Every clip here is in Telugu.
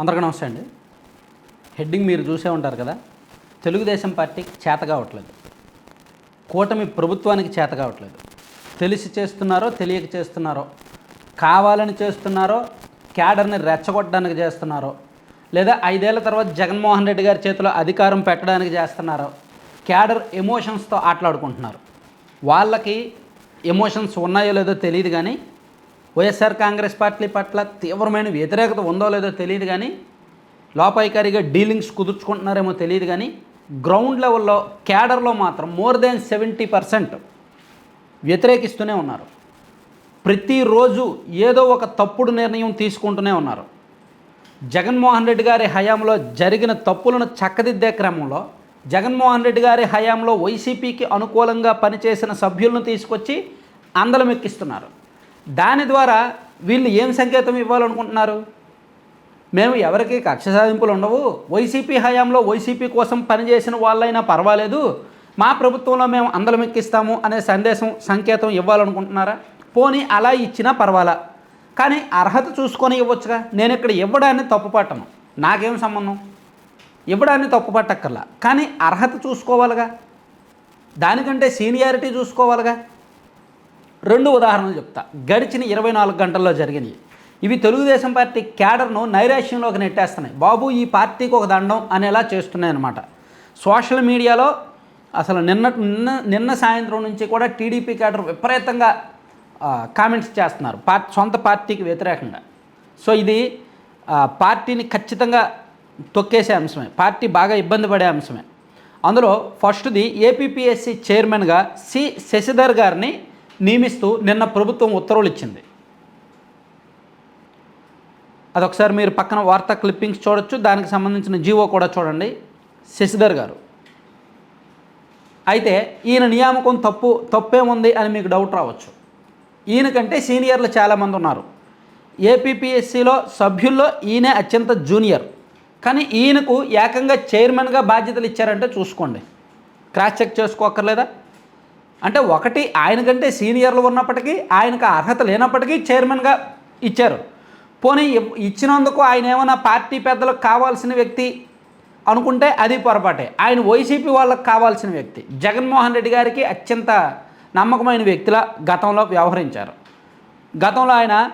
అందరికీ నమస్తే అండి. హెడ్డింగ్ మీరు చూసే ఉంటారు కదా తెలుగుదేశం పార్టీకి చేత కావట్లేదు. కూటమి ప్రభుత్వానికి చేత కావట్లేదు. తెలిసి చేస్తున్నారో తెలియక చేస్తున్నారో కావాలని చేస్తున్నారో క్యాడర్ని రెచ్చగొట్టడానికి చేస్తున్నారో లేదా ఐదేళ్ళ తర్వాత జగన్మోహన్ రెడ్డి గారి చేతిలో అధికారం పెట్టడానికి చేస్తున్నారో క్యాడర్ ఎమోషన్స్తో ఆటలాడుకుంటున్నారు. వాళ్ళకి ఎమోషన్స్ ఉన్నాయో లేదో తెలియదు కానీ వైఎస్ఆర్ కాంగ్రెస్ పార్టీ పట్ల తీవ్రమైన వ్యతిరేకత ఉందో లేదో తెలియదు కానీ లోపాయికారిగా డీలింగ్స్ కుదుర్చుకుంటున్నారేమో తెలియదు కానీ గ్రౌండ్ లెవెల్లో క్యాడర్లో మాత్రం మోర్ దెన్ సెవెంటీ పర్సెంట్ వ్యతిరేకిస్తూనే ఉన్నారు. ప్రతిరోజు ఏదో ఒక తప్పుడు నిర్ణయం తీసుకుంటూనే ఉన్నారు. జగన్మోహన్ రెడ్డి గారి హయాంలో జరిగిన తప్పులను చక్కదిద్దే క్రమంలో జగన్మోహన్ రెడ్డి గారి హయాంలో వైసీపీకి అనుకూలంగా పనిచేసిన సభ్యులను తీసుకొచ్చి అందలం ఎక్కిస్తున్నారు దాని ద్వారా వీళ్ళు ఏం సంకేతం ఇవ్వాలనుకుంటున్నారు? మేము ఎవరికి కక్ష సాధింపులు ఉండవు. వైసీపీ హయాంలో వైసీపీ కోసం పనిచేసిన వాళ్ళైనా పర్వాలేదు. మా ప్రభుత్వంలో మేము అందలం ఎక్కిస్తాము అనే సందేశం సంకేతం ఇవ్వాలనుకుంటున్నారా? పోనీ అలా ఇచ్చినా పర్వాలా? కానీ అర్హత చూసుకొని ఇవ్వచ్చుగా? నేను ఇక్కడ ఇవ్వడాన్ని తప్పుపట్టను. నాకేం సంబంధం? ఇవ్వడాన్ని తప్పుపట్టక్కర్లా. కానీ అర్హత చూసుకోవాలిగా? దానికంటే సీనియారిటీ చూసుకోవాలిగా? రెండు ఉదాహరణలు చెప్తా. గడిచిన ఇరవై నాలుగు గంటల్లో జరిగినాయి. ఇవి తెలుగుదేశం పార్టీ క్యాడర్ను నైరాశ్యంలోకి నెట్టేస్తున్నాయి. బాబు ఈ పార్టీకి ఒక దండం అనేలా చేస్తున్నాయి అన్నమాట సోషల్ మీడియాలో అసలు నిన్న నిన్న నిన్న సాయంత్రం నుంచి కూడా టీడీపీ క్యాడర్ విపరీతంగా కామెంట్స్ చేస్తున్నారు. పార్టీ సొంత పార్టీకి వ్యతిరేకంగా. సో ఇది పార్టీని ఖచ్చితంగా తొక్కేసే అంశమే. పార్టీ బాగా ఇబ్బంది పడే అంశమే. అందులో ఫస్ట్ది ఏపీపీఎస్సీ చైర్మన్గా సి శశిధర్ గారిని నియమిస్తూ నిన్న ప్రభుత్వం ఉత్తర్వులు ఇచ్చింది. అదొకసారి మీరు పక్కన వార్తా క్లిప్పింగ్స్ చూడొచ్చు. దానికి సంబంధించిన జీవో కూడా చూడండి. శశిధర్ గారు. అయితే ఈయన నియామకం తప్పు తప్పేముంది అని మీకు డౌట్ రావచ్చు. ఈయనకంటే సీనియర్లు చాలామంది ఉన్నారు. ఏపీపీఎస్సిలో సభ్యుల్లో ఈయనే అత్యంత జూనియర్. కానీ ఈయనకు ఏకంగా చైర్మన్గా బాధ్యతలు ఇచ్చారంటే చూసుకోండి. క్రాస్ చెక్ చేసుకోక్కర్లేదా? అంటే ఒకటి ఆయన కంటే సీనియర్లు ఉన్నప్పటికీ ఆయనకు అర్హత లేనప్పటికీ చైర్మన్గా ఇచ్చారు. పోనీ ఇచ్చినందుకు ఆయన ఏమైనా పార్టీ పెద్దలకు కావాల్సిన వ్యక్తి అనుకుంటే అది పొరపాటే. ఆయన వైసీపీ వాళ్ళకి కావాల్సిన వ్యక్తి. జగన్మోహన్ రెడ్డి గారికి అత్యంత నమ్మకమైన వ్యక్తిలా గతంలో వ్యవహరించారు. గతంలో ఆయన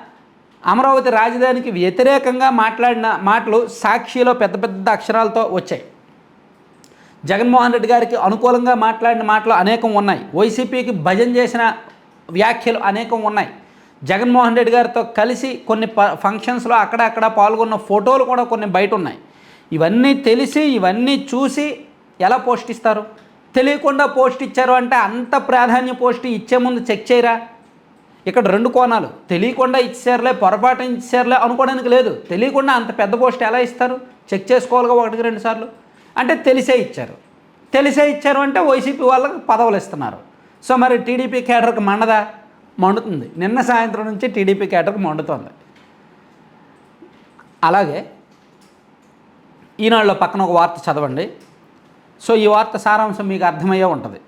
అమరావతి రాజధానికి వ్యతిరేకంగా మాట్లాడిన మాటలు సాక్షిలో పెద్ద పెద్ద అక్షరాలతో వచ్చాయి. జగన్మోహన్ రెడ్డి గారికి అనుకూలంగా మాట్లాడిన మాటలు అనేకం ఉన్నాయి. వైసీపీకి భజన చేసిన వ్యాఖ్యలు అనేకం ఉన్నాయి. జగన్మోహన్ రెడ్డి గారితో కలిసి కొన్ని ప ఫంక్షన్స్లో అక్కడక్కడ పాల్గొన్న ఫోటోలు కూడా కొన్ని బయట ఉన్నాయి. ఇవన్నీ తెలిసి ఇవన్నీ చూసి ఎలా పోస్ట్ ఇస్తారు? తెలియకుండా పోస్ట్ ఇచ్చారు అంటే అంత ప్రాధాన్య పోస్ట్ ఇచ్చే ముందు చెక్ చేయరా? ఇక్కడ రెండు కోణాలు. తెలియకుండా ఇచ్చారులే పొరపాటు ఇచ్చారులే అనుకోవడానికి లేదు. తెలియకుండా అంత పెద్ద పోస్ట్ ఎలా ఇస్తారు? చెక్ చేసుకోవాలిగా ఒకటికి రెండు సార్లు. అంటే తెలిసే ఇచ్చారు. తెలిసే ఇచ్చారు అంటే వైసీపీ వాళ్ళకి పదవులు ఇస్తున్నారు. సో మరి టీడీపీ కేడర్కి మండదా? మండుతుంది. నిన్న సాయంత్రం నుంచి టీడీపీ కేటర్కి మండుతుంది. అలాగే ఈనాడులో పక్కన ఒక వార్త చదవండి. సో ఈ వార్త సారాంశం మీకు అర్థమయ్యే ఉంటుంది.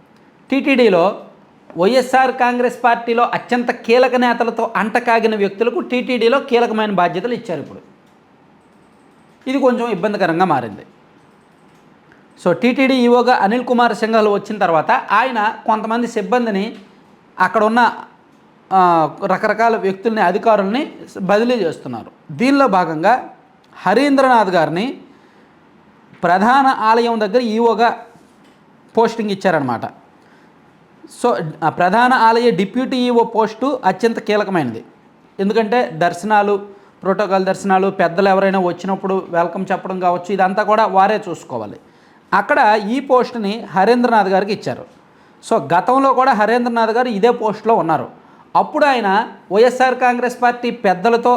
టీటీడీలో వైఎస్ఆర్ కాంగ్రెస్ పార్టీలో అత్యంత కీలక నేతలతో అంటకాగిన వ్యక్తులకు టీటీడీలో కీలకమైన బాధ్యతలు ఇచ్చారు ఇప్పుడు. ఇది కొంచెం ఇబ్బందికరంగా మారింది. సో టీటీడీ ఈవోగా అనిల్ కుమార్ సింఘాల్ వచ్చిన తర్వాత ఆయన కొంతమంది సిబ్బందిని అక్కడ ఉన్న రకరకాల వ్యక్తుల్ని అధికారుల్ని బదిలీ చేస్తున్నారు. దీనిలో భాగంగా హరీంద్రనాథ్ గారిని ప్రధాన ఆలయం దగ్గర ఈవోగా పోస్టింగ్ ఇచ్చారనమాట సో ప్రధాన ఆలయ డిప్యూటీ ఈవో పోస్టు అత్యంత కీలకమైనది. ఎందుకంటే దర్శనాలు ప్రోటోకాల్ దర్శనాలు పెద్దలు ఎవరైనా వచ్చినప్పుడు వెల్కమ్ చెప్పడం కావచ్చు ఇదంతా కూడా వారే చూసుకోవాలి. అక్కడ ఈ పోస్టుని హరేంద్రనాథ్ గారికి ఇచ్చారు. సో గతంలో కూడా హరేంద్రనాథ్ గారు ఇదే పోస్టులో ఉన్నారు. అప్పుడు ఆయన వైఎస్ఆర్ కాంగ్రెస్ పార్టీ పెద్దలతో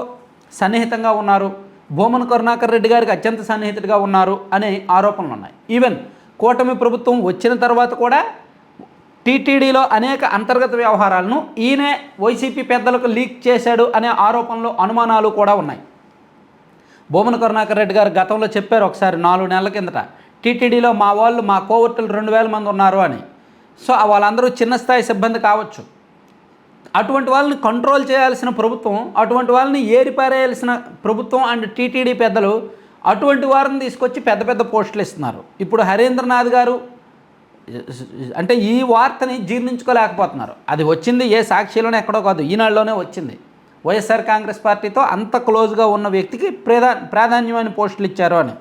సన్నిహితంగా ఉన్నారు. భూమన్ కరుణాకర్ రెడ్డి గారికి అత్యంత సన్నిహితుడిగా ఉన్నారు అనే ఆరోపణలు ఉన్నాయి. ఈవెన్ కూటమి ప్రభుత్వం వచ్చిన తర్వాత కూడా టీటీడీలో అనేక అంతర్గత వ్యవహారాలను ఈయనే వైసీపీ పెద్దలకు లీక్ చేశాడు అనే ఆరోపణలు అనుమానాలు కూడా ఉన్నాయి. భూమన కరుణాకర్ రెడ్డి గారు గతంలో చెప్పారు ఒకసారి నాలుగు నెలల కిందట టీటీడీలో మా వాళ్ళు మా కోవర్టులు రెండు వేల మంది ఉన్నారు అని. సో వాళ్ళందరూ చిన్న స్థాయి సిబ్బంది కావచ్చు. అటువంటి వాళ్ళని కంట్రోల్ చేయాల్సిన ప్రభుత్వం అటువంటి వాళ్ళని ఏరిపారేయాల్సిన ప్రభుత్వం అండ్ టీటీడీ పెద్దలు అటువంటి వారిని తీసుకొచ్చి పెద్ద పెద్ద పోస్టులు ఇస్తున్నారు. ఇప్పుడు హరీంద్రనాథ్ గారు అంటే ఈ వార్తని జీర్ణించుకోలేకపోతున్నారు. అది వచ్చింది ఏ సాక్షిలోనే ఎక్కడో కాదు ఈనాడులోనే వచ్చింది. వైఎస్ఆర్ కాంగ్రెస్ పార్టీతో అంత క్లోజ్గా ఉన్న వ్యక్తికి ప్రధా ప్రాధాన్యమైన పోస్టులు ఇచ్చారు అని.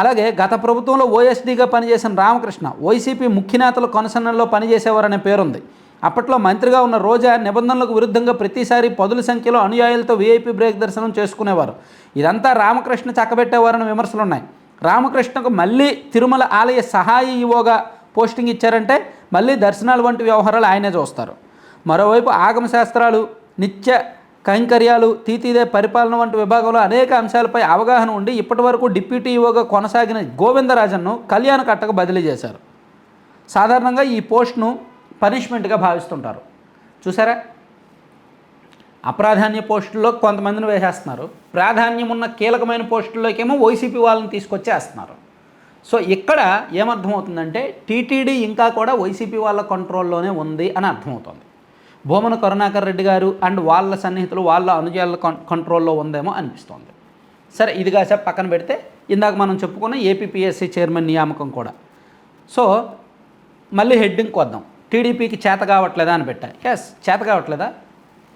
అలాగే గత ప్రభుత్వంలో ఓఎస్డీగా పనిచేసిన రామకృష్ణ వైసీపీ ముఖ్య నేతలు కొనసన్నల్లో పనిచేసేవారనే పేరుంది. అప్పట్లో మంత్రిగా ఉన్న రోజా నిబంధనలకు విరుద్ధంగా ప్రతిసారి పదుల సంఖ్యలో అనుయాయులతో వీఐపీ బ్రేక్ దర్శనం చేసుకునేవారు. ఇదంతా రామకృష్ణ చక్కబెట్టేవారని విమర్శలు ఉన్నాయి రామకృష్ణకు మళ్ళీ తిరుమల ఆలయ సహాయ ఈవోగా పోస్టింగ్ ఇచ్చారంటే మళ్ళీ దర్శనాలు వంటి వ్యవహారాలు ఆయనే చూస్తారు. మరోవైపు ఆగమ శాస్త్రాలు నిత్య కైంకర్యాలు తీతీదే పరిపాలన వంటి విభాగంలో అనేక అంశాలపై అవగాహన ఉండి ఇప్పటి వరకు డిప్యూటీ ఈవోగా కొనసాగిన గోవిందరాజన్ను కళ్యాణ కట్టకు బదిలీ చేశారు. సాధారణంగా ఈ పోస్ట్ను పనిష్మెంట్గా భావిస్తుంటారు. చూసారా? అప్రాధాన్య పోస్టుల్లో కొంతమందిని వేసేస్తున్నారు. ప్రాధాన్యం ఉన్న కీలకమైన పోస్టుల్లోకేమో వైసీపీ వాళ్ళని తీసుకొచ్చేస్తున్నారు. సో ఇక్కడ ఏమర్థమవుతుందంటే టీటీడీ ఇంకా కూడా వైసీపీ వాళ్ళ కంట్రోల్లోనే ఉంది అని అర్థమవుతుంది. భూమన కరుణాకర్ రెడ్డి గారు అండ్ వాళ్ళ సన్నిహితులు వాళ్ళ అనుజాల కంట్రోల్లో ఉందేమో అనిపిస్తోంది. సరే ఇది కాసేపు పక్కన పెడితే ఇందాక మనం చెప్పుకున్న ఏపీపీఎస్సీ చైర్మన్ నియామకం కూడా. సో మళ్ళీ హెడ్డింగ్కి వద్దాం. టీడీపీకి చేత కావట్లేదా అని పెట్టా. ఎస్ చేత కావట్లేదా?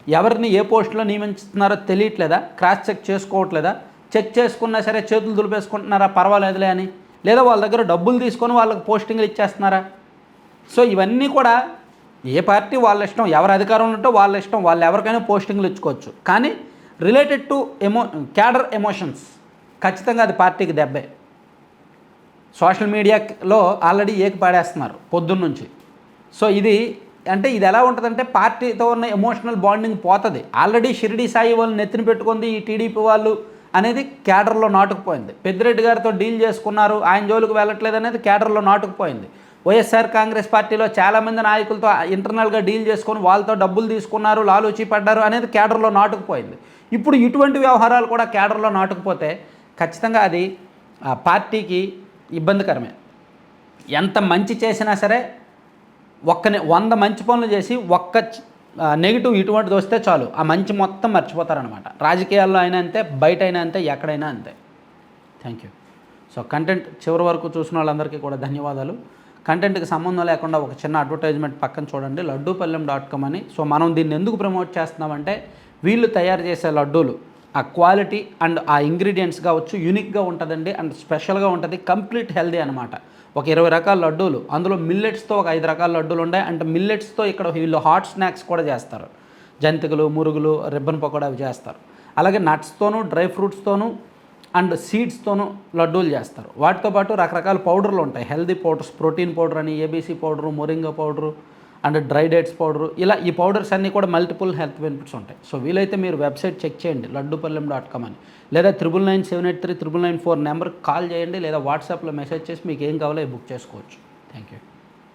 ఎవరిని ఏ పోస్టులో నియమిస్తున్నారో తెలియట్లేదా? క్రాస్ చెక్ చేసుకోవట్లేదా? చెక్ చేసుకున్నా సరే చేతులు దులిపేసుకుంటున్నారా? పర్వాలేదులే అని. లేదా వాళ్ళ దగ్గర డబ్బులు తీసుకొని వాళ్ళకి పోస్టింగ్లు ఇచ్చేస్తున్నారా? సో ఇవన్నీ కూడా ఏ పార్టీ వాళ్ళ ఇష్టం ఎవరు అధికారం ఉంటే వాళ్ళ ఇష్టం వాళ్ళు ఎవరికైనా పోస్టింగ్లు ఇచ్చుకోవచ్చు. కానీ రిలేటెడ్ టు ఎమో క్యాడర్ ఎమోషన్స్ ఖచ్చితంగా అది పార్టీకి దెబ్బే. సోషల్ మీడియాలో ఆల్రెడీ ఏకి పాడేస్తున్నారు పొద్దున్నుంచి సో ఇది అంటే ఇది ఎలా ఉంటుందంటే పార్టీతో ఉన్న ఎమోషనల్ బాండింగ్ పోతుంది. ఆల్రెడీ షిరిడి సాయి వాళ్ళు నెత్తిన పెట్టుకుంది ఈ టీడీపీ వాళ్ళు అనేది క్యాడర్లో నాటుకుపోయింది. పెద్దిరెడ్డి గారితో డీల్ చేసుకున్నారు ఆయన జోలికి వెళ్ళట్లేదు అనేది క్యాడర్లో నాటుకుపోయింది. వైఎస్ఆర్ కాంగ్రెస్ పార్టీలో చాలామంది నాయకులతో ఇంటర్నల్గా డీల్ చేసుకొని వాళ్ళతో డబ్బులు తీసుకున్నారు లాలూచి పడ్డారు అనేది కేడర్లో నాటుకుపోయింది. ఇప్పుడు ఇటువంటి వ్యవహారాలు కూడా క్యాడర్లో నాటుకుపోతే ఖచ్చితంగా అది ఆ పార్టీకి ఇబ్బందికరమే. ఎంత మంచి చేసినా సరే ఒక్కని వంద మంచి పనులు చేసి ఒక్క నెగిటివ్ ఇటువంటిది వస్తే చాలు. ఆ మంచి మొత్తం మర్చిపోతారనమాట రాజకీయాల్లో అయినా అంతే బయట అయినా అంతే ఎక్కడైనా అంతే. Thank you. సో కంటెంట్ చివరి వరకు చూసిన వాళ్ళందరికీ కూడా ధన్యవాదాలు. కంటెంట్కి సంబంధం లేకుండా ఒక చిన్న అడ్వర్టైజ్మెంట్ పక్కన చూడండి. లడ్డూపల్లెం డాట్ కామ్ అని. సో మనం దీన్ని ఎందుకు ప్రమోట్ చేస్తున్నామంటే వీళ్ళు తయారు చేసే లడ్డూలు ఆ క్వాలిటీ అండ్ ఆ ఇంగ్రీడియంట్స్ కావచ్చు యూనిక్గా ఉంటుందండి అండ్ స్పెషల్గా ఉంటుంది కంప్లీట్ హెల్దీ అనమాట ఒక ఇరవై రకాల లడ్డూలు అందులో మిల్లెట్స్తో ఒక ఐదు రకాల లడ్డూలు ఉన్నాయి అండ్ మిల్లెట్స్తో ఇక్కడ వీళ్ళు హాట్ స్నాక్స్ కూడా చేస్తారు. జంతికలు మురుగులు రిబ్బన్ పకోడా అవి చేస్తారు. అలాగే నట్స్తోనూ డ్రై ఫ్రూట్స్తోనూ అండ్ సీడ్స్తోనూ లడ్డూలు చేస్తారు. వాటితో పాటు రకరకాల పౌడర్లు ఉంటాయి. హెల్దీ పౌడర్స్ ప్రోటీన్ పౌడర్ అని ABC powder moringa powder and dry dates powder. ఇలా ఈ పౌడర్స్ అన్నీ కూడా మల్టిపుల్ హెల్త్ బెనిఫిట్స్ ఉంటాయి. సో వీలైతే మీరు వెబ్సైట్ చెక్ చేయండి లడ్డుపల్లెం డాట్ కామ్ అని. లేదా triple nine seven eight three triple nine four నెంబర్కి కాల్ చేయండి లేదా వాట్సాప్లో మెసేజ్ చేసి మీకు ఏం కావాలో బుక్ చేసుకోవచ్చు. Thank you.